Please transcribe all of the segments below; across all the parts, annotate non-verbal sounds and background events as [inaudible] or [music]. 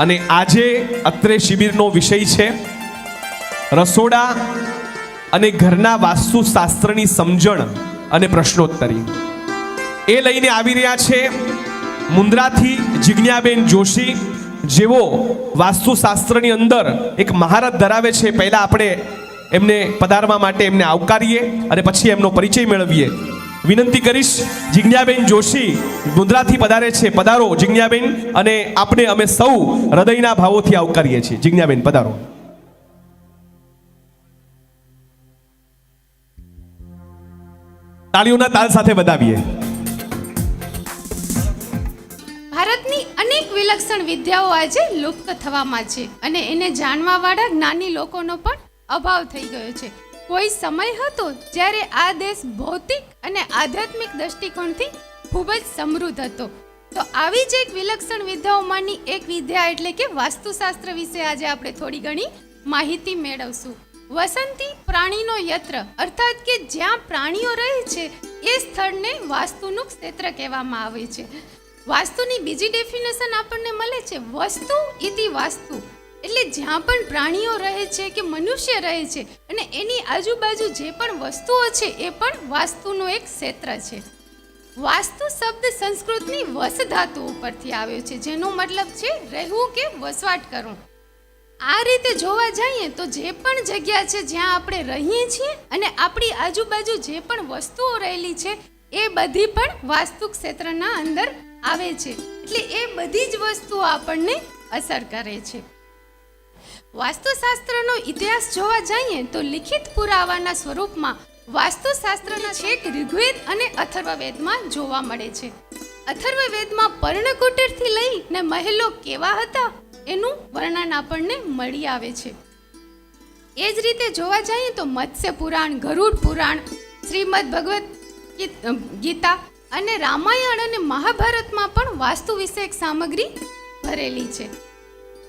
અને આજે અત્રે શિબિરનો વિષય છે. રસોડા અને ઘરના વાસ્તુશાસ્ત્રની સમજણ અને પ્રશ્નોત્તરી. એ લઈને આવી રહ્યા છે મુન્દ્રાથી જિજ્ઞાબેન જોશી, જેઓ વાસ્તુશાસ્ત્રની અંદર એક મહારત ધરાવે છે. પહેલાં આપણે એમને પધારવા માટે એમને આવકારીએ અને પછી એમનો પરિચય મેળવીએ. વિનંતી કરીશ જિજ્ઞાબેન જોશી મુદ્રાથી પધારે છે. પધારો જિજ્ઞાબેન અને આપણે અમે સૌ હૃદયના ભાવોથી આવકારીએ છીએ. જિજ્ઞાબેન, પધારો. તાળીઓના તાલ સાથે વધાવીએ. ભારતની અનેક વિલક્ષણ વિદ્યાઓ આજે લુપ્ત થવામાં છે અને એને જાણવાવાળા જ્ઞાની લોકોનો પણ અભાવ થઈ ગયો છે. કોઈ સમય હતો જ્યારે આ દેશ ભૌતિક અને આધ્યાત્મિક દૃષ્ટિકોણથી ખૂબ જ સમૃદ્ધ હતો. તો આવી જ એક વિલક્ષણ વિદ્યાઓમાંની એક વિદ્યા એટલે કે વાસ્તુશાસ્ત્ર વિશે આજે આપણે થોડી ઘણી માહિતી મેળવશું. વસંતી પ્રાણીનો યત્ર, અર્થાત કે જ્યાં પ્રાણીઓ રહે છે, એ સ્થળને વાસ્તુનું ક્ષેત્ર કહેવામાં આવે છે. વાસ્તુની બીજી ડેફિનેશન આપણને મળે છે, વસ્તુ ઇતિ વાસ્તુ. એટલે જ્યાં પણ પ્રાણીઓ રહે છે કે મનુષ્ય રહે છે અને એની આજુબાજુ જે પણ વસ્તુઓ છે એ પણ વાસ્તુનું એક ક્ષેત્ર છે. વાસ્તુ શબ્દ સંસ્કૃતની વસ ધાતુ ઉપરથી આવ્યો છે, જેનો મતલબ છે રહેવું કે વસવાટ કરવું. આ રીતે જોવા જઈએ તો જે પણ જગ્યા છે જ્યાં આપણે રહીએ છીએ અને આપણી આજુબાજુ જે પણ વસ્તુઓ રહેલી છે એ બધી પણ વાસ્તુ ક્ષેત્રના અંદર આવે છે. એટલે એ બધી જ વસ્તુઓ આપણને અસર કરે છે. વાસ્તુશાસ્ત્રનો ઇતિહાસ જોવા જઈએ તો લિખિત પુરાવાના સ્વરૂપમાં વાસ્તુશાસ્ત્રના છેક ઋગ્વેદ અને અથર્વવેદમાં જોવા મળે છે. અથર્વવેદમાં પર્ણકુટીરથી લઈને મહેલો કેવા હતા એનું વર્ણન આપણને મળી આવે છે. એ જ રીતે જોવા જઈએ તો મત્સ્ય પુરાણ ગરુડ પુરાણ શ્રીમદ ભગવદ્ ગીત- ગીતા અને રામાયણ અને મહાભારતમાં પણ વાસ્તુ વિષયક સામગ્રી ભરેલી છે.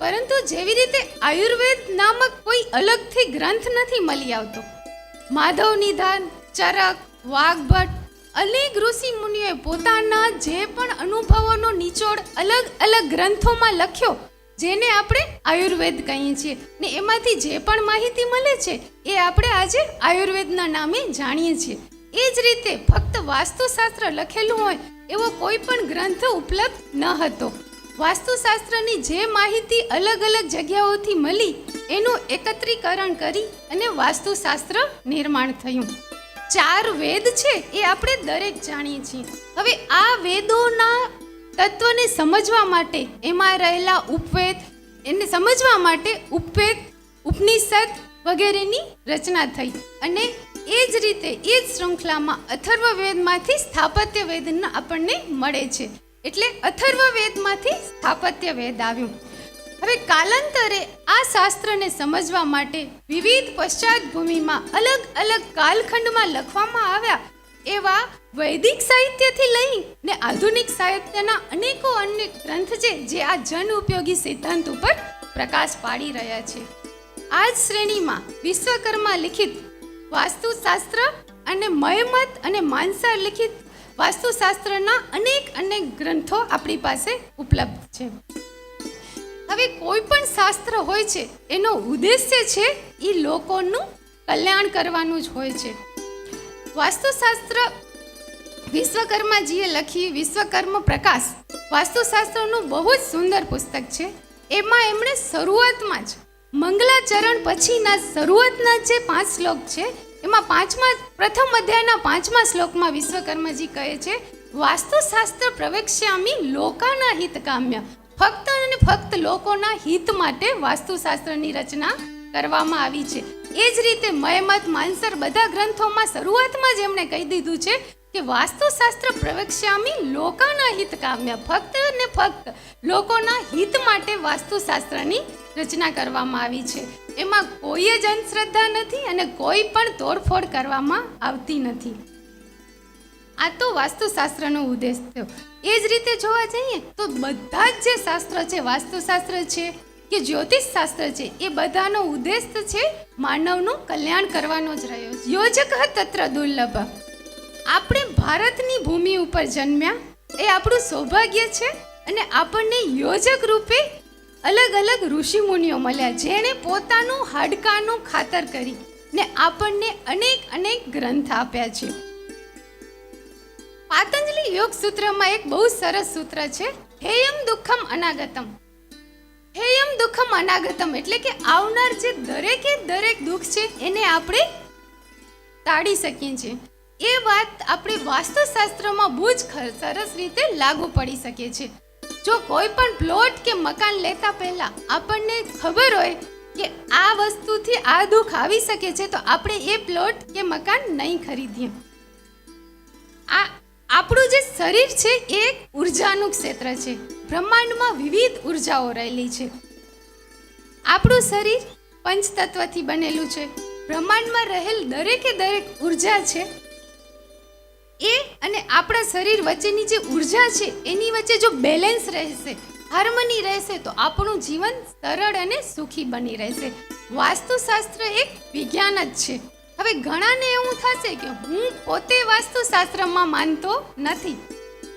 પરંતુ જેવી રીતે આયુર્વેદ નામક કોઈ અલગથી ગ્રંથ નથી મળી આવતો, માધવ નિધાન, ચરક, વાઘભટ્ટ, અનેક ઋષિ મુનિઓએ પોતાના જે પણ અનુભવોનો નિચોડ અલગ અલગ ગ્રંથોમાં લખ્યો, જેને આપણે આયુર્વેદ કહીએ છીએ. ને એમાંથી જે પણ માહિતી મળે છે, એ આપણે આજે આયુર્વેદના નામે જાણીએ છીએ. એ જ રીતે ફક્ત વાસ્તુશાસ્ત્ર લખેલું હોય એવો કોઈ પણ ગ્રંથ ઉપલબ્ધ ન હતો. વાસ્તુશાસ્ત્રની જે માહિતી અલગ અલગ જગ્યાઓથી મળી, એનું એકત્રીકરણ કરી અને વાસ્તુશાસ્ત્ર નિર્માણ થયું. ચાર વેદ છે એ આપણે દરેક જાણીએ છીએ. હવે આ વેદોના તત્વને સમજવા માટે એમાં રહેલા ઉપવેદ, એને સમજવા માટે ઉપવેદ, ઉપનિષદ વગેરેની રચના થઈ. અને એ જ રીતે એ જ શૃંખલામાં અથર્વવેદમાંથી સ્થાપત્ય વેદ આપણને મળે છે. એટલે અથર્વવેદમાંથી સ્થાપત્ય વેદ આવ્યું. હવે કાલાંતરે આ શાસ્ત્રને સમજવા માટે વિવિધ પશ્ચાત ભૂમિમાં અલગ અલગ કાલખંડમાં લખવામાં આવ્યા એવા વૈદિક સાહિત્યથી લઈ ને આધુનિક સાહિત્યના અનેકો અન્ય ગ્રંથ છે જે આ જન ઉપયોગી સિદ્ધાંત ઉપર પ્રકાશ પાડી રહ્યા છે. આ જ શ્રેણીમાં વિશ્વકર્મા લિખિત વાસ્તુશાસ્ત્ર અને મયમત અને માનસા લિખિત વાસ્તુશાસ્ત્રના અનેક અનેક ગ્રંથો આપણી પાસે ઉપલબ્ધ છે. હવે કોઈ પણ શાસ્ત્ર હોય છે, એનો ઉદ્દેશ્ય છે એ લોકોનું કલ્યાણ કરવાનું જ હોય છે. વાસ્તુશાસ્ત્ર વિશ્વકર્માજીએ લખી વિશ્વકર્મ પ્રકાશ વાસ્તુશાસ્ત્રનું બહુ જ સુંદર પુસ્તક છે. એમાં એમણે શરૂઆતમાં જ મંગલાચરણ પછીના શરૂઆતના જે પાંચ શ્લોક છે એમાં પાંચમા, પ્રથમ અધ્યાયના પાંચમા શ્લોકમાં વિશ્વકર્માજી કહે છે, વાસ્તુશાસ્ત્ર પ્રવેક્ષ્યામી લોકાના હિત કામ્ય ફક્ત અને ફક્ત લોકોના હિત માટે વાસ્તુશાસ્ત્રની રચના કરવામાં આવી છે. એ જ રીતે મયમત માનસર બધા ગ્રંથોમાં શરૂઆતમાં જ એમણે કહી દીધું છે કે વાસ્તુશાસ્ત્ર પ્રવેક્ષ્યામી લોકાના હિત કામ્ય ફક્ત અને ફક્ત લોકોના હિત માટે વાસ્તુશાસ્ત્રની રચના કરવામાં આવી છે. એમાં કોઈ જ અંધશ્રદ્ધા નથી અને કોઈ પણ તોડફોડ કરવામાં આવતી નથી. આ તો વાસ્તુશાસ્ત્રનો ઉદ્દેશ થયો. એ જ રીતે જોવા જઈએ તો બધા જ જે શાસ્ત્ર છે, વાસ્તુશાસ્ત્ર છે કે જ્યોતિષ શાસ્ત્ર છે, એ બધાનો ઉદ્દેશ છે માનવનું કલ્યાણ કરવાનો જ રહ્યો. યોજક તત્ર દુર્લભ. આપણે ભારતની ભૂમિ ઉપર જન્મ્યા, એ આપણું સૌભાગ્ય છે અને આપણને યોજક રૂપે અલગ અલગ ઋષિમુનિઓ મળ્યા જેણે પોતાનું હાડકાનું ખાતર કરી ને આપણને અનેક અનેક ગ્રંથ આપ્યા છે. પાતંજલિ યોગ સૂત્રમાં એક બહુ સરસ સૂત્ર છે, હેયમ દુઃખમ અનાગતમ. હેયમ દુઃખમ અનાગતમ એટલે કે આવનાર જે દરેકે દરેક દુઃખ છે એને આપણે ટાળી શકીએ છીએ. એ વાત આપણે વાસ્તુશાસ્ત્રમાં બહુ જ સરસ રીતે લાગુ પડી શકે છે. જો કોઈ પણ પ્લોટ કે મકાન લેતા પહેલા આપણને ખબર હોય કે આ વસ્તુથી આ દુઃખ આવી શકે છે, તો આપણે એ પ્લોટ કે મકાન નહીં ખરીદીએ. આ આપણું જે શરીર છે, એ એક ઉર્જાનું ક્ષેત્ર છે. બ્રહ્માંડમાં વિવિધ ઉર્જાઓ રહેલી છે. આપણું શરીર પંચતત્વથી બનેલું છે. બ્રહ્માંડમાં રહેલ દરેકે દરેક ઊર્જા છે એ અને આપણા શરીર વચ્ચેની જે ઊર્જા છે, એની વચ્ચે જો બેલેન્સ રહેશે હાર્મની રહેશે, તો આપણું જીવન સરળ અને સુખી બની રહેશે. વાસ્તુશાસ્ત્ર એક વિજ્ઞાન જ છે. હવે ઘણાને એવું થશે કે હું પોતે વાસ્તુશાસ્ત્રમાં માનતો નથી.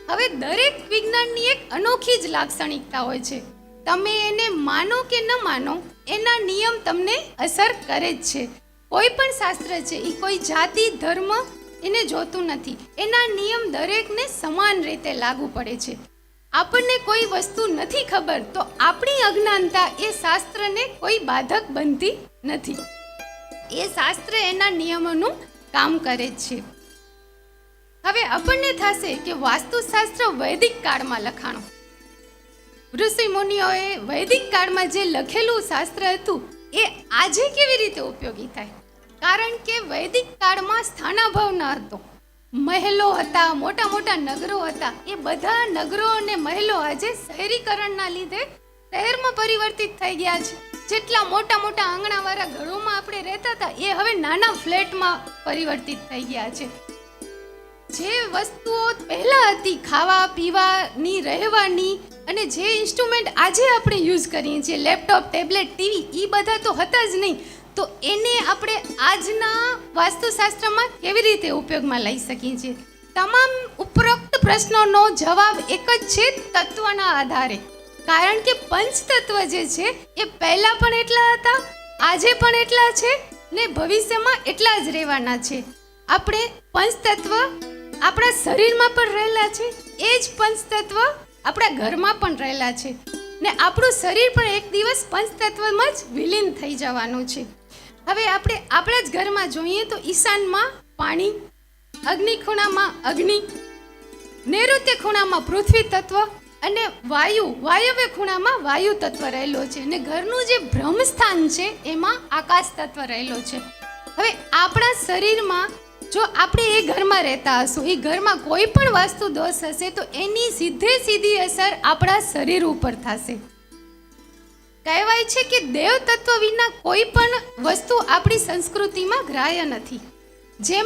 હવે દરેક વિજ્ઞાનની એક અનોખી જ લાક્ષણિકતા હોય છે. તમે એને માનો કે ન માનો, એના નિયમ તમને અસર કરે જ છે. કોઈ પણ શાસ્ત્ર છે, એ કોઈ જાતિ, ધર્મ એને જોતું નથી. એના નિયમ દરેકને સમાન રીતે લાગુ પડે છે. આપણને કોઈ વસ્તુ નથી ખબર તો આપણી અજ્ઞાનતા એ શાસ્ત્રને કોઈ બાધક બનતી નથી. એ શાસ્ત્ર એના નિયમોનું કામ કરે છે. હવે આપણને થશે કે વાસ્તુશાસ્ત્ર વૈદિક કાળમાં લખાણું. ઋષિ મુનિઓએ વૈદિક કાળમાં જે લખેલું શાસ્ત્ર હતું, એ આજે કેવી રીતે ઉપયોગી થાય? કારણ કે વૈદિક કાળમાં સ્થાનાભાવ ન હતો. મહેલો હતા, મોટા મોટા નગરો હતા. એ બધા નગરો અને મહેલો આજે શહેરીકરણના લીધે શહેરમાં પરિવર્તિત થઈ ગયા છે. જેટલા મોટા મોટા આંગણાવાળા ઘરોમાં આપણે રહેતા હતા, એ હવે નાના ફ્લેટમાં પરિવર્તિત થઈ ગયા છે. જે વસ્તુઓ પહેલા હતી, ખાવા, પીવાની, રહેવાની અને જે ઇન્સ્ટ્રુમેન્ટ આજે આપણે યુઝ કરીએ છીએ લેપટોપ ટેબ્લેટ ટીવી એ બધા તો હતા જ નહીં. તો એને આપણે આજના વાસ્તુશાસ્ત્રમાં કેવી રીતે ઉપયોગમાં લઈ શકીએ છીએ? તમામ ઉપરોક્ત પ્રશ્નોનો જવાબ એક જ છે તત્વના આધારે. કારણ કે પંચતત્વ જે છે, એ પહેલા પણ એટલા હતા, આજે પણ એટલા છે ને ભવિષ્યમાં એટલા જ રહેવાના છે. આપણે પંચતત્વ આપણા શરીરમાં પણ રહેલા છે, એ જ પંચતત્વ આપણા ઘરમાં પણ રહેલા છે. ને આપણું શરીર પણ એક દિવસ પંચતત્વમાં જ વિલીન થઈ જવાનું છે. હવે આપણે આપણા જ ઘરમાં જોઈએ તો ઈશાનમાં પાણી, અગ્નિ ખૂણામાં અગ્નિ, નૈઋત્ય ખૂણામાં પૃથ્વી તત્વ અને વાયુ, વાયવ્ય ખૂણામાં વાયુ તત્વ રહેલો છે. અને ઘરનું જે બ્રહ્મસ્થાન છે, એમાં આકાશ તત્વ રહેલો છે. હવે આપણા શરીરમાં જો આપણે એ ઘરમાં રહેતા હશું, એ ઘરમાં કોઈ પણ વાસ્તુ દોષ હશે, તો એની સીધે સીધી અસર આપણા શરીર ઉપર થશે. કહેવાય છે કે દેવ તત્વ વિના કોઈ પણ વસ્તુ આપણી સંસ્કૃતિમાં ગ્રાહ્ય નથી. જેમ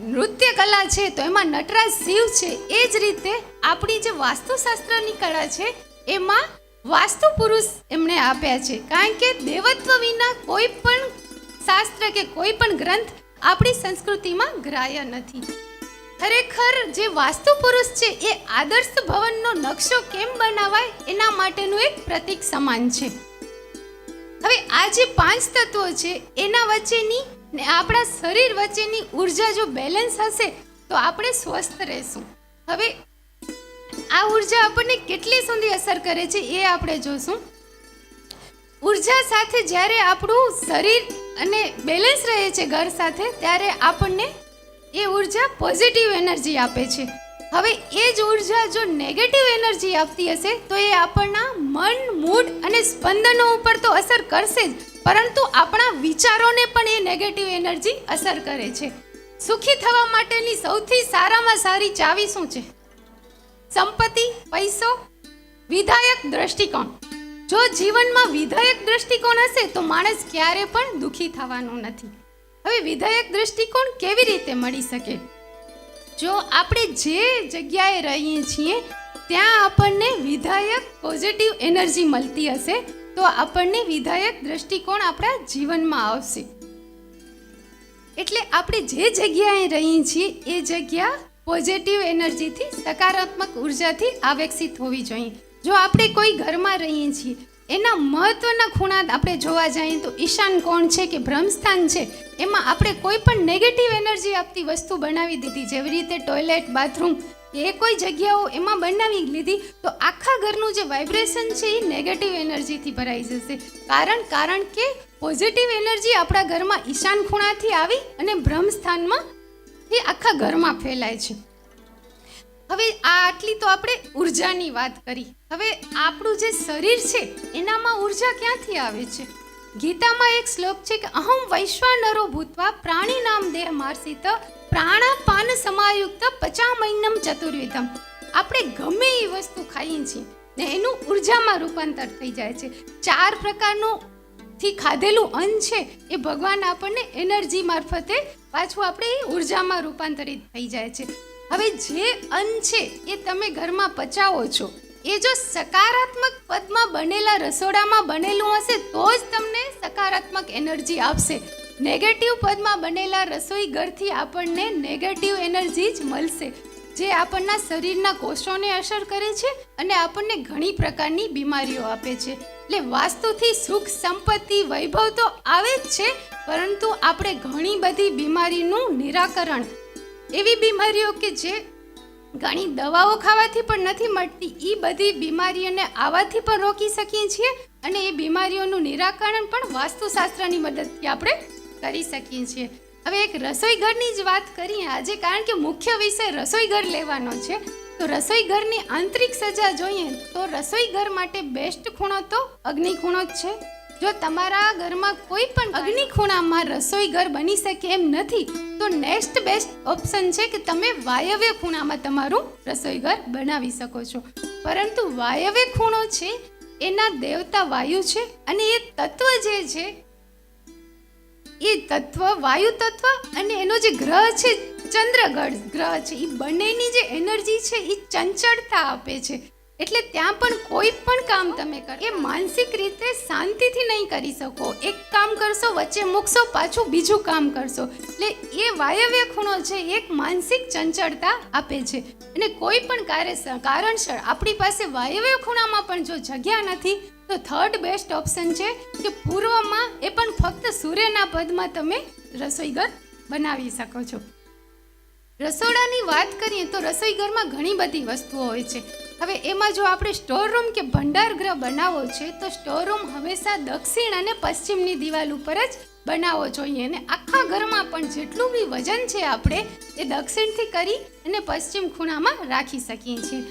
નૃત્ય કલા છે, તો એમાં નટરાજ શિવ છે, એ જ રીતે આપણી જે વાસ્તુશાસ્ત્રની કળા છે, એમાં વાસ્તુ પુરુષ એમણે આપ્યા છે. કારણ કે દેવત્વ વિના કોઈ પણ શાસ્ત્ર કે કોઈ પણ ગ્રંથ આપણી સંસ્કૃતિમાં ગ્રાહ્ય નથી. ખરેખર જે વાસ્તુ પુરુષ છે, એ આદર્શ ભવનનો નકશો કેમ બનાવાય? એના માટેનું એક પ્રતીક સમાન છે. હવે આ જે પાંચ તત્વો છે, એના વચ્ચેની ને આપણા શરીર વચ્ચેની ઊર્જા જો બેલેન્સ હશે, તો આપણે સ્વસ્થ રહેશું. હવે આ ઊર્જા આપણને કેટલી સુધી અસર કરે છે, એ આપણે જોશું. ઊર્જા સાથે જ્યારે આપણું શરીર અને બેલેન્સ રહે છે, ઘર સાથે, ત્યારે આપણને એ ઊર્જા પોઝિટિવ એનર્જી આપે છે. હવે એ જ ઊર્જા જો નેગેટિવ એનર્જી આપતી હશે, તો એ આપણના મન મૂડ અને સ્પંદનો ઉપર તો અસર કરશે જ. પરંતુ આપણા વિચારોને પણ એ નેગેટિવ એનર્જી અસર કરે છે. સુખી થવા માટેની સૌથી સારામાં સારી ચાવી શું છે? સંપત્તિ, પૈસો, વિધાયક દ્રષ્ટિકોણ. જો જીવનમાં વિધાયક દ્રષ્ટિકોણ હશે, તો માણસ ક્યારે પણ દુખી થવાનું નથી. હવે વિધાયક દ્રષ્ટિકોણ કેવી રીતે મળી શકે? જો આપણે જે જગ્યાએ રહીએ છીએ, ત્યાં આપણને વિધાયક પોઝિટિવ એનર્જી મળતી હશે, તો આપણને વિધાયક દ્રષ્ટિકોણ આપણા જીવનમાં આવશે. એટલે આપણે જે જગ્યાએ રહીએ છીએ, એ જગ્યા પોઝિટિવ એનર્જીથી સકારાત્મક ઉર્જાથી આવેક્ષિત હોવી જોઈએ. જો આપણે કોઈ ઘરમાં રહીએ છીએ એના મહત્વના ખૂણા આપણે જોવા જઈએ તો ઈશાન કોણ છે કે ભ્રમસ્થાન છે? એમાં આપણે કોઈ પણ નેગેટિવ એનર્જી આપતી વસ્તુ બનાવી દીધી. જેવી રીતે ટોયલેટ બાથરૂમ એ કોઈ જગ્યાઓ એમાં બનાવી લીધી, તો આખા ઘરનું જે વાઇબ્રેશન છે એ નેગેટિવ એનર્જીથી ભરાઈ જશે. કારણ કારણ કે પોઝિટિવ એનર્જી આપણા ઘરમાં ઈશાન ખૂણાથી આવી અને ભ્રમસ્થાનમાં એ આખા ઘરમાં ફેલાય છે. હવે આ આટલી તો આપણે ઉર્જાની વાત કરી. હવે આપણું જે શરીર છે, એનામાં ઊર્જા ક્યાંથી આવે છે? ગીતામાં એક શ્લોક છે કે, અહમ વૈશ્વાનરો ભૂતવા પ્રાણી નામ દેહ માર્સિત પ્રાણાપાન સમાયુક્ત પચામૈનમ ચતુર્વિધમ. આપણે ગમે એ વસ્તુ ખાઈએ છીએ, ને એનું ઉર્જામાં રૂપાંતર થઈ જાય છે. ચાર પ્રકારનું થી ખાધેલું અન્ન છે, એ ભગવાન આપણને એનર્જી મારફતે પાછું આપણે એ ઉર્જામાં રૂપાંતરિત થઈ જાય છે. હવે જે અન્ન છે, એ તમે ઘરમાં પચાવો છો એ જો સકારાત્મક પદમાં બનેલા રસોડામાં બનેલું હશે, તો જ તમને સકારાત્મક એનર્જી આપશે. નેગેટિવ પદમાં બનેલા રસોઈ ઘરથી આપણને નેગેટિવ એનર્જી જ મળશે, જે આપણના શરીરના કોષોને અસર કરે છે અને આપણને ઘણી પ્રકારની બીમારીઓ આપે છે. એટલે વાસ્તુથી સુખ, સંપત્તિ, વૈભવ તો આવે જ છે, પરંતુ આપણે ઘણી બધી બીમારીનું નિરાકરણ એવી બીમારીઓ કે જે ઘણી દવાઓ ખાવાથી પણ નથી મળતી. એ બધી બીમારીઓને આવવાથી પણ રોકી શકીએ છીએ અને એ બીમારીઓનું નિરાકરણ પણ વાસ્તુશાસ્ત્રની મદદથી આપણે કરી શકીએ છીએ. હવે એક રસોઈ ઘરની જ વાત કરીએ આજે, કારણ કે મુખ્ય વિષય રસોઈ ઘર લેવાનો છે. તો રસોઈ ઘરની આંતરિક સજા જોઈએ તો રસોઈ ઘર માટે બેસ્ટ ખૂણો તો અગ્નિ ખૂણો જ છે. જો તમારા ઘરમાં કોઈ પણ અગ્નિ ખૂણામાં રસોઈ ઘર બની શકે એમ નથી તો નેક્સ્ટ બેસ્ટ ઓપ્શન છે કે તમે વાયવ્ય ખૂણામાં તમારું રસોઈ ઘર બનાવી શકો છો. પરંતુ વાયવ્ય ખૂણો છે એના દેવતા વાયુ છે અને એ તત્વ જે છે એ તત્વ વાયુ તત્વ અને એનો જે ગ્રહ છે ચંદ્ર ગ્રહ ગ્રહ છે એ બંનેની જે એનર્જી છે એ ચંચળતા આપે છે. એટલે ત્યાં પણ કોઈ પણ કામ તમે કરો. એ માનસિક રીતે શાંતિથી નહીં કરી શકો. એક કામ કરશો, વચ્ચે મૂકશો, પાછું બીજું કામ કરશો. એટલે એ વાયવ્ય ખૂણો છે, એક માનસિક ચંચળતા આપે છે. અને કોઈ પણ કાર્ય કારણસર આપણી પાસે વાયવ્ય ખૂણામાં પણ જો જગ્યા નથી, તો થર્ડ બેસ્ટ ઓપ્શન છે કે પૂર્વમાં એ પણ ફક્ત સૂર્યના પદમાં તમે રસોઈઘર બનાવી શકો છો. રસોડાની વાત કરીએ તો રસોઈ ઘરમાં ઘણી બધી વસ્તુઓ હોય છે. હવે એમાં જો આપણે સ્ટોર રૂમ કે ભંડાર ગૃહ બનાવવો છે, તો સ્ટોર રૂમ હંમેશા દક્ષિણ અને પશ્ચિમની દિવાલ ઉપર જ બનાવવો જોઈએ. અને આખા ઘરમાં પણ જેટલું બી વજન છે આપણે, એ દક્ષિણથી કરી અને પશ્ચિમ ખૂણામાં રાખી શકીએ છીએ.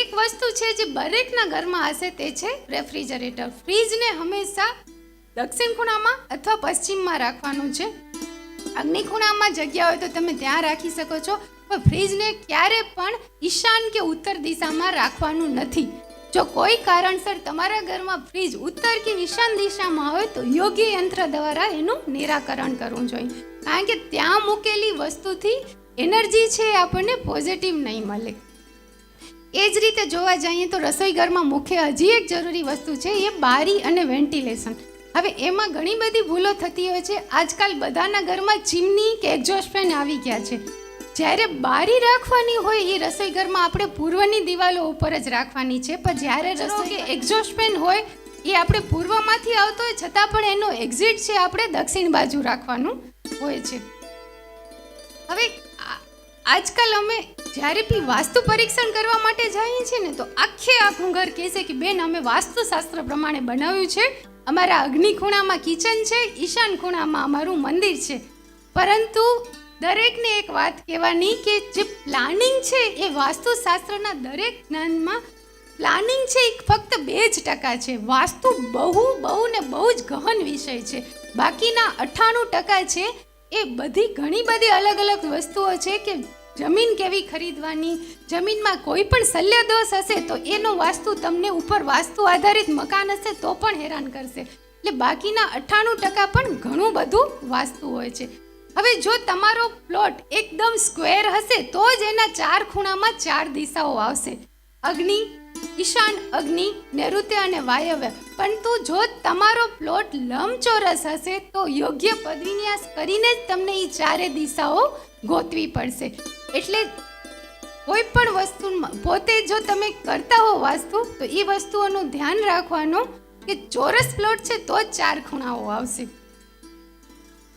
એક વસ્તુ છે જે દરેકના ઘરમાં હશે તે છે રેફ્રિજરેટર. ફ્રીજને હંમેશા દક્ષિણ ખૂણામાં અથવા પશ્ચિમમાં રાખવાનું છે. અગ્નિ ખૂણામાં જગ્યા હોય તો તમે ત્યાં રાખી શકો છો. પણ ફ્રીજને ક્યારે પણ ઈશાન કે ઉત્તર દિશામાં રાખવાનું નથી. જો કોઈ કારણસર તમારા ઘરમાં ફ્રીજ ઉત્તર કે ઈશાન દિશામાં હોય, તો યોગ્ય યંત્ર દ્વારા એનું નિરાકરણ કરવું જોઈએ. કારણ કે ત્યાં મૂકેલી વસ્તુથી એનર્જી છે એ આપણને પોઝિટિવ નહીં મળે. એ જ રીતે જોવા જઈએ તો રસોઈ ઘરમાં મુખ્ય હજી એક જરૂરી વસ્તુ છે એ બારી અને વેન્ટિલેશન. હવે એમાં ઘણી બધી ભૂલો થતી હોય છે. આજકાલ બધાના ઘરમાં ચીમની કે એક્ઝોસ્ટ ફેન આવી ગયા છે. જ્યારે બારી રાખવાની હોય એ રસોઈ ઘરમાં આપણે પૂર્વની દિવાલો ઉપર જ રાખવાની છે. પણ જ્યારે રસોઈ કે એક્ઝોસ્ટ હોય એ આપણે પૂર્વમાંથી આવતો હોય છતાં પણ એનો એક્ઝિટ છે આપણે દક્ષિણ બાજુ રાખવાનું હોય છે. હવે આજકાલ અમે જ્યારે બી વાસ્તુ પરીક્ષણ કરવા માટે જઈએ છીએ ને તો આખે આખું ઘર કહે છે કે બેન અમે વાસ્તુશાસ્ત્ર પ્રમાણે બનાવ્યું છે. અમારા અગ્નિ ખૂણામાં કિચન છે ઈશાન ખૂણામાં અમારું મંદિર છે. પરંતુ દરેકને એક વાત કહેવાની કે જે પ્લાનિંગ છે એ વાસ્તુશાસ્ત્રના દરેક જ્ઞાનમાં પ્લાનિંગ છે એ ફક્ત બે જ ટકા છે. વાસ્તુ બહુ બહુ ને બહુ જ ગહન વિષય છે. બાકીના અઠ્ઠાણું ટકા છે એ બધી ઘણી બધી અલગ અલગ વસ્તુઓ છે કે જમીન કેવી ખરીદવાની, જમીનમાં કોઈ પણ શલ્ય દોષ હશે તો એનો વાસ્તુ તમને ઉપર વાસ્તુ આધારિત મકાન હશે તો પણ હેરાન કરશે. એટલે બાકીના અઠ્ઠાણું ટકા પણ ઘણું બધું વાસ્તુ હોય છે. હવે જો તમારો પ્લોટ એકદમ સ્ક્વેર હશે, તો જ એના ચાર ખૂણામાં ચાર દિશાઓ આવશે. અગ્નિ, ઈશાન અગ્નિ નૈઋત્ય અને વાયવ્ય. પરંતુ જો તમારો પ્લોટ લંબચોરસ હશે, તો યોગ્ય પદવિન્યાસ કરીને જ તમને એ ચારે દિશાઓ ગોતવી પડશે. એટલે કોઈ પણ વસ્તુમાં, પોતે જો તમે કરતા હો વાસ્તુ, તો એ વસ્તુઓનું ધ્યાન રાખવાનું કે ચોરસ પ્લોટ છે, તો જ ચાર ખૂણાઓ આવશે.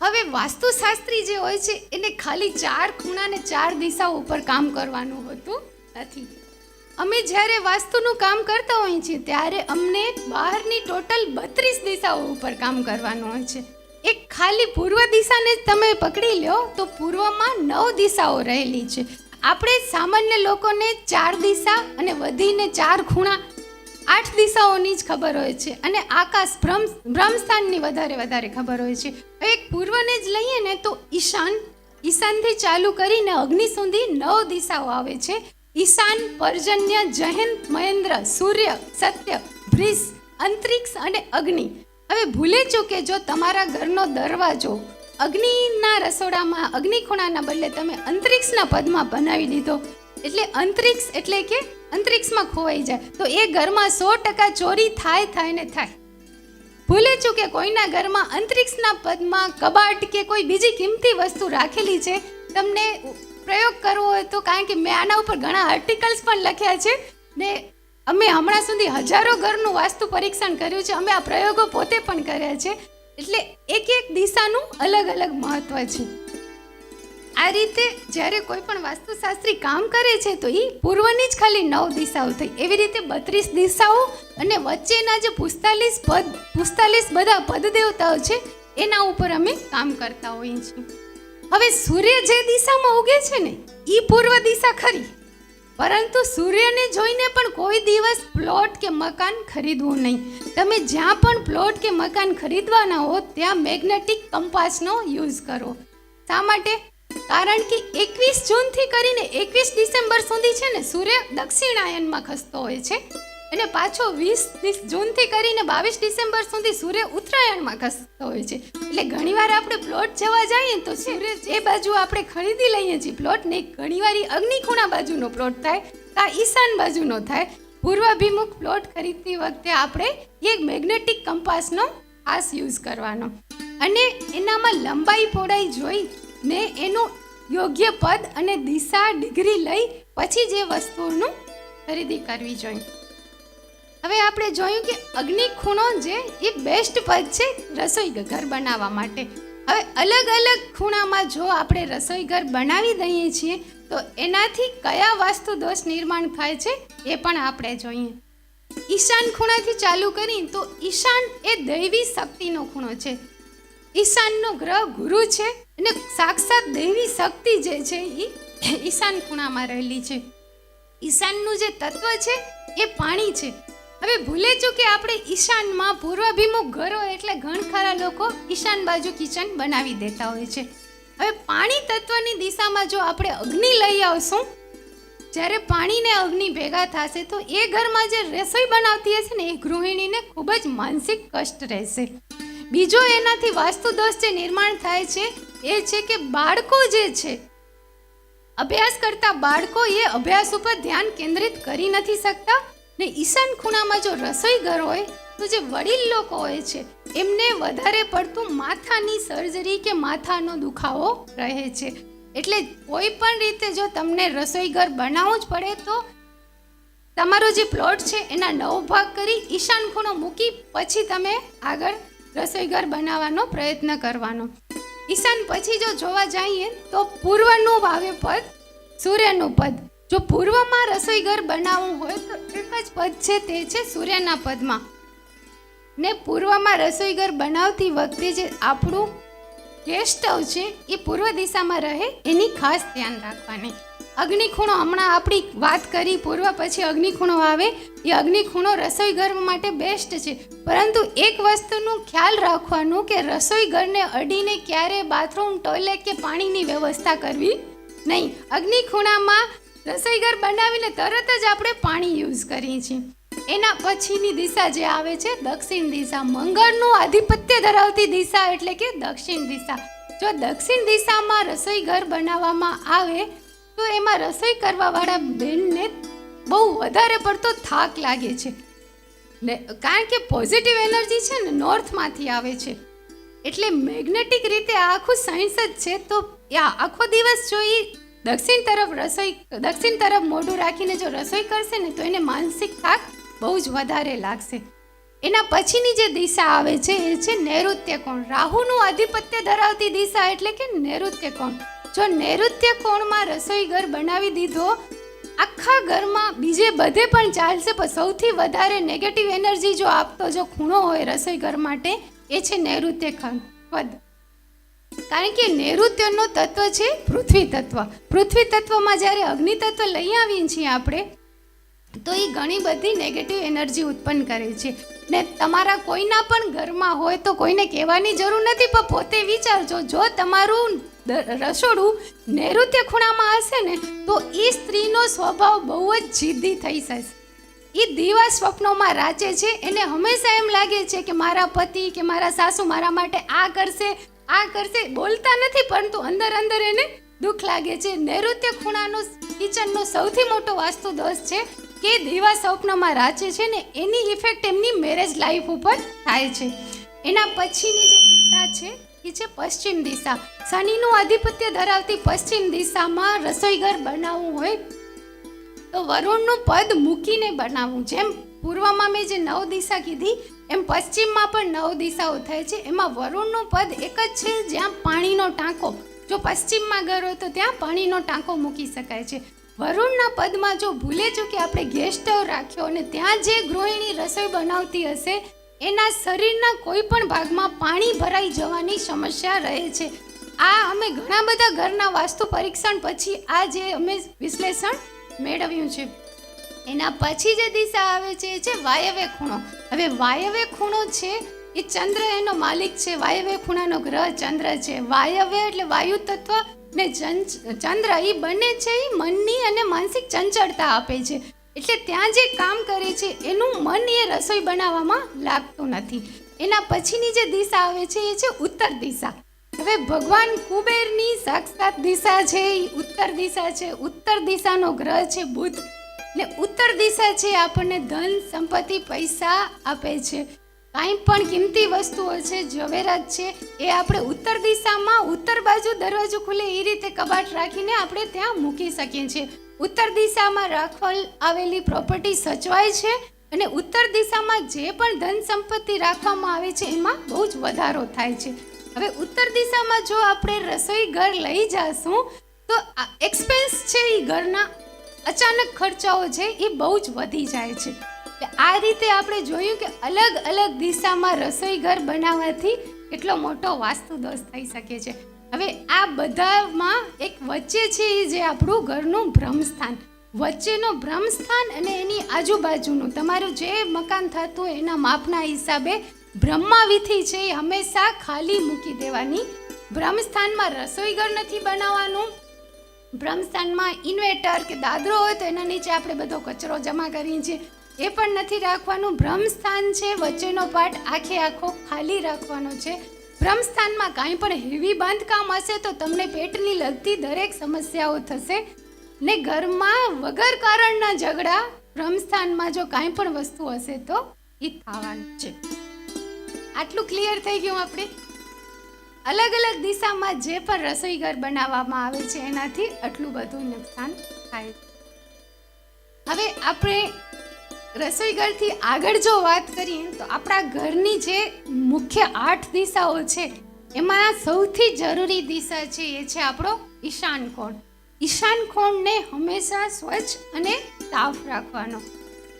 હવે વાસ્તુશાસ્ત્રી જે હોય છે, એને ખાલી ચાર ખૂણા ને ચાર દિશાઓ ઉપર કામ કરવાનું હોતું નથી. અમે જ્યારે વાસ્તુનું કામ કરતા હોઈએ છીએ, ત્યારે અમને બહારની ટોટલ બત્રીસ દિશાઓ ઉપર કામ કરવાનું હોય છે. એક ખાલી પૂર્વ દિશાને તમે પકડી લો, તો પૂર્વમાં નવ દિશાઓ રહેલી છે. આપણે સામાન્ય લોકોને ચાર દિશા અને વધીને ચાર ખૂણા આઠ દિશાઓની જ ખબર હોય છે અને આકાશ ભ્રમ ભ્રમસ્થાનની વધારે વધારે ખબર હોય છે. એક પૂર્વને જ લઈએ ને તો ઈશાન, ઈશાનથી ચાલુ કરીને અગ્નિ સુધી નવ દિશાઓ આવે છે. ઈશાન, પર્જન્ય, જયંત, મહેન્દ્ર, સૂર્ય, સત્ય ભ્રીસ અંતરિક્ષ અને અગ્નિ. હવે ભૂલે ચૂકે જો તમારા ઘરનો દરવાજો અગ્નિના રસોડામાં, અગ્નિ ખૂણાના બદલે તમે અંતરિક્ષના પદમાં બનાવી દીધો એટલે અંતરિક્ષ એટલે કે અંતરિક્ષમાં ખોવાઈ જાય. તો એ ઘરમાં સો ટકા ચોરી થાય થાય ને થાય. ભૂલે ચૂકે કોઈના ઘરમાં અંતરિક્ષના પદમાં કબાટ કે કોઈ બીજી કિંમતી વસ્તુ રાખેલી છે, તમને પ્રયોગ કરવો હોય તો કારણ કે મેં આના ઉપર ઘણા આર્ટિકલ્સ પણ લખ્યા છે. ને અમે હમણાં સુધી હજારો ઘરનું વાસ્તુ પરીક્ષણ કર્યું છે, અમે આ પ્રયોગો પોતે પણ કર્યા છે. એટલે એક એક દિશાનું અલગ અલગ મહત્વ છે. આ રીતે જ્યારે કોઈ પણ વાસ્તુશાસ્ત્રી કામ કરે છે, તો એ પૂર્વની જ ખાલી નવ દિશાઓ થઈ. એવી રીતે બત્રીસ દિશાઓ અને વચ્ચેના જે પુસ્તાલીસ પદ, પુસ્તાલીસ બધા પદ દેવતાઓ છે, એના ઉપર અમે કામ કરતા હોઈએ છીએ. હવે સૂર્ય જે દિશામાં ઉગે છે ને એ પૂર્વ દિશા ખરી. પરંતુ સૂર્યને જોઈને પણ કોઈ દિવસ પ્લોટ કે મકાન ખરીદવું નહીં. તમે જ્યાં પણ પ્લોટ કે મકાન ખરીદવાના હો, ત્યાં મેગ્નેટિક કંપાસનો યુઝ કરો. શા માટે? કારણ કે એકવીસ જૂનથી કરીને એકવીસ ડિસેમ્બર સુધી છે ને સૂર્ય દક્ષિણાયનમાં ખસતો હોય છે અને પાછો વીસ જૂનથી કરીને બાવીસ ડિસેમ્બર સુધી સૂર્ય ઉત્તરાયણમાં ખસતો હોય છે. એટલે ઘણીવાર આપણે પ્લોટ જવા જઈએ તો સૂર્ય જે બાજુ આપણે ખરીદી લઈએ છીએ પ્લોટ ને ઘણીવાર અગ્નિખૂણા બાજુનો પ્લોટ થાય, કા ઈશાન બાજુનો થાય. પૂર્વાભિમુખ પ્લોટ ખરીદતી વખતે આપણે એક મેગ્નેટિક કંપાસનો ખાસ યુઝ કરવાનો. અને એનામાં લંબાઈ પહોળાઈ જોઈ ને એનું યોગ્ય પદ અને દિશા, ડિગ્રી લઈ પછી જે વસ્તુનું ખરીદી કરવી જોઈએ. હવે આપણે જોયું કે અગ્નિ ખૂણો જે એ બેસ્ટ પદ છે રસોઈ ઘર બનાવવા માટે. હવે અલગ અલગ ખૂણામાં જો આપણે રસોઈ ઘર બનાવી દઈએ છીએ, તો એનાથી કયા વાસ્તુ દોષ નિર્માણ થાય છે એ પણ આપણે જોઈએ. ઈશાન ખૂણાથી ચાલુ કરી તો ઈશાન એ દૈવી શક્તિનો ખૂણો છે. ઈશાનનો ગ્રહ ગુરુ છે અને સાક્ષાત દૈવી શક્તિ જે છે એ ઈશાન ખૂણામાં રહેલી છે. ઈશાનનું જે તત્વ છે એ પાણી છે. હવે ભૂલે ચૂકે આપણે ઈશાનમાં પૂર્વાભિમુખ ઘરો એટલે ઘણખરા લોકો ઈશાન બાજુ કિચન બનાવી દેતા હોય છે. હવે પાણી તત્વની દિશામાં જો આપણે અગ્નિ લઈ આવશું, જ્યારે પાણીને અગ્નિ ભેગા થશે તો એ ઘરમાં જે રસોઈ બનાવતી હશે ને એ ગૃહિણીને ખૂબ જ માનસિક કષ્ટ રહેશે. બીજો એનાથી વાસ્તુ દોષ જે નિર્માણ થાય છે એ છે કે બાળકો જે છે, અભ્યાસ કરતા બાળકો એ અભ્યાસ ઉપર ધ્યાન કેન્દ્રિત કરી નથી શકતા. ને ઈશાન ખૂણામાં જો રસોઈ ઘર હોય, તો જે વડીલ લોકો હોય છે, એમને વધારે પડતું માથાની સર્જરી કે માથાનો દુખાવો રહે છે. એટલે કોઈ પણ રીતે જો તમને રસોઈ ઘર બનાવવું જ પડે તો તમારો જે પ્લોટ છે, એના નવ ભાગ કરી ઈશાન ખૂણો મૂકી પછી તમે આગળ રસોઈ ઘર બનાવવાનો પ્રયત્ન કરવાનો. ઈશાન પછી જો જોવા જઈએ તો પૂર્વનું ભાવે પદ, સૂર્યનું પદ. જો પૂર્વમાં રસોઈ ઘર બનાવવું હોય તો એક જ પદ છે તે છે સૂર્યના પદમાં. ને પૂર્વમાં રસોઈ ઘર બનાવતી વખતે જે આપણું ગેસ્ટ સ્ટવ છે એ પૂર્વ દિશામાં રહે એની ખાસ ધ્યાન રાખવાની. અગ્નિખૂણો, હમણાં આપણી વાત કરી, પૂર્વ પછી અગ્નિખૂણો આવે, એ અગ્નિખૂણો રસોઈ ઘર માટે બેસ્ટ છે. પરંતુ એક વસ્તુનું ખ્યાલ રાખવાનું કે રસોઈ ઘરને અડીને ક્યારે બાથરૂમ ટોયલેટ કે પાણીની વ્યવસ્થા કરવી? નહીં, અગ્નિખૂણામાં રસોઈ ઘર બનાવીને તરત જ આપણે પાણી યુઝ કરીએ છીએ. એના પછીની દિશા જે આવે છે, દક્ષિણ દિશા. મંગળનું આધિપત્ય ધરાવતી દિશા એટલે કે દક્ષિણ દિશા. જો દક્ષિણ દિશામાં રસોઈ ઘર બનાવવામાં આવે તો એમાં રસોઈ કરવાવાળા બેનને બહુ વધારે પડતો થાક લાગે છે. ને કારણ કે પોઝિટિવ એનર્જી છે ને નોર્થમાંથી આવે છે. એટલે મેગ્નેટિક રીતે આખું સાયન્સ જ છે તો આ આખો દિવસ જો એ દક્ષિણ તરફ રસોઈ, દક્ષિણ તરફ મોઢું રાખીને જો રસોઈ કરશે ને તો એને માનસિક થાક બહુ જ વધારે લાગશે. એના પછીની જે દિશા આવે છે એ છે નૈઋત્ય કોણ? રાહુનું આધિપત્ય ધરાવતી દિશા એટલે કે નૈઋત્ય કોણ? જો નૈઋત્ય કોણમાં રસોઈ ઘર બનાવી દીધો, આખા ઘરમાં બીજે બધે પણ ચાલશે, પણ સૌથી વધારે નેગેટિવ એનર્જી જો આપતો જો ખૂણો હોય રસોઈ ઘર માટે, એ છે નૈઋત્ય ખંડ. કારણ કે નૈઋત્યનો તત્વ છે પૃથ્વી તત્વ. પૃથ્વી તત્વમાં જ્યારે અગ્નિ તત્વ લઈ આવીએ છીએ આપણે, તો એ ઘણી બધી નેગેટિવ એનર્જી ઉત્પન્ન કરે છે. ને તમારા કોઈના પણ ઘરમાં હોય તો કોઈને કહેવાની જરૂર નથી, પણ પોતે વિચારજો, જો તમારું રસોડું નૈઋત્ય ખૂણામાં હશે ને, તો એ સ્ત્રીનો સ્વભાવ બહુ જ જિદ્દી થઈ જશે. એ દીવા સ્વપ્નોમાં રાચે છે, એને હંમેશા એમ લાગે છે કે મારા પતિ કે મારા સાસુ મારા માટે આ કરશે આ કરશે, બોલતા નથી, પરંતુ અંદર અંદર એને દુઃખ લાગે છે. નૈઋત્ય ખૂણાનો કિચનનો સૌથી મોટો વાસ્તુ દોષ છે કે દીવા સ્વપ્નમાં રાચે છે ને, એની ઇફેક્ટ એમની મેરેજ લાઈફ ઉપર થાય છે. એના પછીની જે દિશા છે એ છે પશ્ચિમ દિશા. શનિનું આધિપત્ય ધરાવતી પશ્ચિમ દિશામાં રસોઈ ઘર બનાવવું હોય તો વરુણનું પદ મૂકીને બનાવવું. જેમ પૂર્વમાં મેં જે નવ દિશા કીધી, એમ પશ્ચિમમાં પણ નવ દિશાઓ થાય છે. એમાં વરુણનું પદ એક જ છે, જ્યાં પાણીનો ટાંકો. જો પશ્ચિમમાં ઘર હોય તો ત્યાં પાણીનો ટાંકો મૂકી શકાય છે. વરુણના પદમાં જો ભૂલે ચૂકે આપણે ગેસ સ્ટવ રાખ્યો અને ત્યાં જે ગૃહિણી રસોઈ બનાવતી હશે એના શરીરના કોઈ પણ ભાગમાં પાણી ભરાઈ જવાની સમસ્યા રહે છે. આ અમે ઘણા બધા ઘરના વાસ્તુ પરીક્ષણ પછી આ જે અમે વિશ્લેષણ મેળવ્યું છે. એના પછી જે દિશા આવે છે એ છે વાયવ્ય ખૂણો. હવે વાયવ્ય ખૂણો છે એ ચંદ્ર એનો માલિક છે. વાયવ્ય ખૂણાનો ગ્રહ ચંદ્ર છે. વાયવ્ય એટલે વાયુ તત્વ ને ચંદ્ર એ બંને છે એ મનની અને માનસિક ચંચળતા આપે છે. એટલે ત્યાં જે કામ કરે છે, એનું મન એ રસોઈ બનાવવામાં લાગતું નથી. એના પછીની જે દિશા આવે છે, એ છે ઉત્તર દિશા. હવે ભગવાન કુબેરની સાક્ષાત દિશા છે એ ઉત્તર દિશા છે. ઉત્તર દિશાનો ગ્રહ છે બુધ. ને ઉત્તર દિશા છે, આપણને ધન, સંપત્તિ, પૈસા આપે છે. કાંઈ પણ કિંમતી વસ્તુઓ છે, ઝવેરાત છે, એ આપણે ઉત્તર દિશામાં ઉત્તર બાજુ દરવાજો ખુલે એ રીતે કબાટ રાખીને આપણે ત્યાં મૂકી શકીએ છીએ. ઉત્તર દિશામાં રાખવાલ આવેલી પ્રોપર્ટી સચવાય છે અને ઉત્તર દિશામાં જે પણ ધન સંપત્તિ રાખવામાં આવે છે, એમાં બહુ જ વધારો થાય છે. હવે ઉત્તર દિશામાં જો આપણે રસોઈ ઘર લઈ જાશું, તો એક્સપેન્સ છે એ ઘરના અચાનક ખર્ચાઓ છે એ બહુ જ વધી જાય છે. આ રીતે આપણે જોયું કે અલગ અલગ દિશામાં રસોઈ ઘર બનાવવાથી એટલો મોટો વાસ્તુ દોષ થઈ શકે છે. હવે આ બધામાં એક વચ્ચે છે એ જે આપણું ઘરનું ભ્રમસ્થાન વચ્ચેનો ભ્રમસ્થાન અને એની આજુબાજુનું. તમારું જે મકાન થતું હોય એના માપના હિસાબે બ્રહ્માવિધિ છે એ હંમેશા ખાલી મૂકી દેવાની. બ્રહ્મસ્થાનમાં રસોઈ ઘર નથી બનાવવાનું. બ્રહ્મસ્થાનમાં ઇન્વેટર કે દાદરો હોય તો એના નીચે આપણે બધો કચરો જમા કરીએ છીએ. એ પણ નથી રાખવાનું. બ્રહ્મસ્થાન છે, વચ્ચેનો પાર્ટ આખે આખો ખાલી રાખવાનો છે. બ્રહ્મસ્થાનમાં કાંઈ પણ હેવી બાંધકામ હશે તો તમને પેટની લગતી દરેક સમસ્યાઓ થશે. ને ઘરમાં વગર કારણના ઝઘડા, બ્રહ્મસ્થાનમાં જો કાંઈ પણ વસ્તુ હશે તો એ થવાનું છે. આટલું ક્લિયર થઈ ગયું આપણે? અલગ અલગ દિશામાં જે પણ રસોઈ ઘર બનાવવામાં આવે છે એનાથી આટલું બધું નુકસાન થાય. હવે આપણે રસોઈ ઘરથી આગળ જો વાત કરીએ તો આપણા ઘરની જે મુખ્ય આઠ દિશાઓ છે, એમાં સૌથી જરૂરી દિશા છે એ છે આપણો ઈશાન કોણ. ઈશાન કોણને હંમેશા સ્વચ્છ અને સાફ રાખવાનો.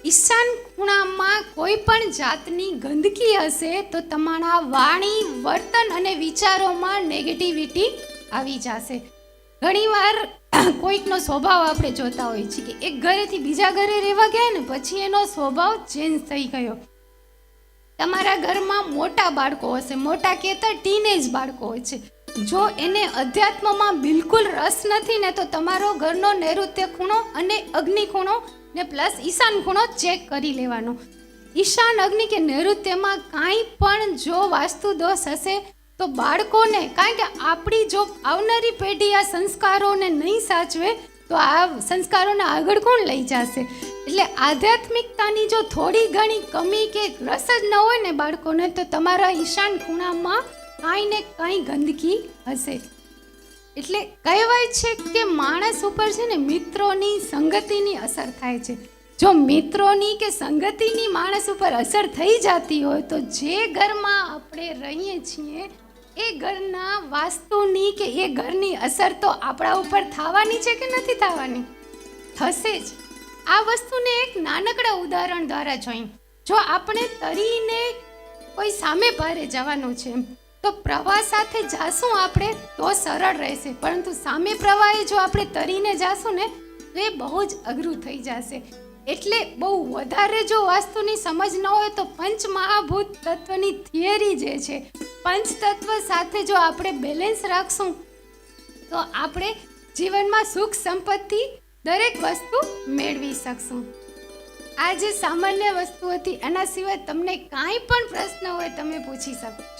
ઈશાન ખૂણામાં કોઈ પણ જાતની ગંદકી હશે તો તમારા વાણી, વર્તન અને વિચારોમાં નેગેટિવિટી આવી જશે. ઘણીવાર [clears throat] કોઈકનો સ્વભાવ આપણે જોતા હોઈએ છીએ કે એક ઘરેથી બીજા ઘરે રહેવા ગયા ને પછી એનો સ્વભાવ ચેન્જ થઈ ગયો. તમારા ઘરમાં મોટા બાળકો હશે, મોટા કહેતા ટીનેજ બાળકો હોય છે. જો એને અધ્યાત્મમાં બિલકુલ રસ નથી ને તો તમારો ઘરનો નૈઋત્ય ખૂણો અને અગ્નિ ખૂણો ને પ્લસ ઈશાન ખૂણો ચેક કરી લેવાનો. ઈશાન અગ્નિ કે નૈઋત્યમાં કાંઈ પણ જો વાસ્તુ દોષ હશે તો બાળકોને, કારણ કે આપણી જો આવનારી પેઢી આ સંસ્કારોને નહીં સાચવે, તો આ સંસ્કારોને આગળ કોણ લઈ જશે? એટલે આધ્યાત્મિકતાની જો થોડી ઘણી કમી કે રસ જ ન હોય ને બાળકોને, તો તમારા ઈશાન ખૂણામાં કાંઈ ને કાંઈ ગંદકી હશે. એટલે કહેવાય છે કે માણસ ઉપર છે ને મિત્રોની સંગતિની અસર થાય છે. જો મિત્રોની કે સંગતિની માણસ ઉપર અસર થઈ જતી હોય, તો જે ઘરમાં આપણે રહીએ છીએ એ ઘરના વાસ્તુની કે એ ઘરની અસર તો આપણા ઉપર થવાની છે કે નથી થવાની? થશે જ. આ વસ્તુને એક નાનકડા ઉદાહરણ દ્વારા જોઈ. જો આપણે તરીને કોઈ સામે ભારે જવાનું છે, તો પ્રવાહ સાથે જાશું આપણે તો સરળ રહેશે. પરંતુ સામે પ્રવાહે જો આપણે તરીને જાશું ને, તો એ બહુ જ અઘરું થઈ જશે. એટલે બહુ વધારે જો વાસ્તુની સમજ ન હોય તો પંચ મહાભૂત તત્વની થિયરી જે છે, પંચ તત્વ સાથે જો આપણે બેલેન્સ રાખશું, તો આપણે જીવનમાં સુખ સંપત્તિ દરેક વસ્તુ મેળવી શકશું. આ જે સામાન્ય વસ્તુ હતી એના સિવાય તમને કાંઈ પણ પ્રશ્ન હોય તમે પૂછી શકો.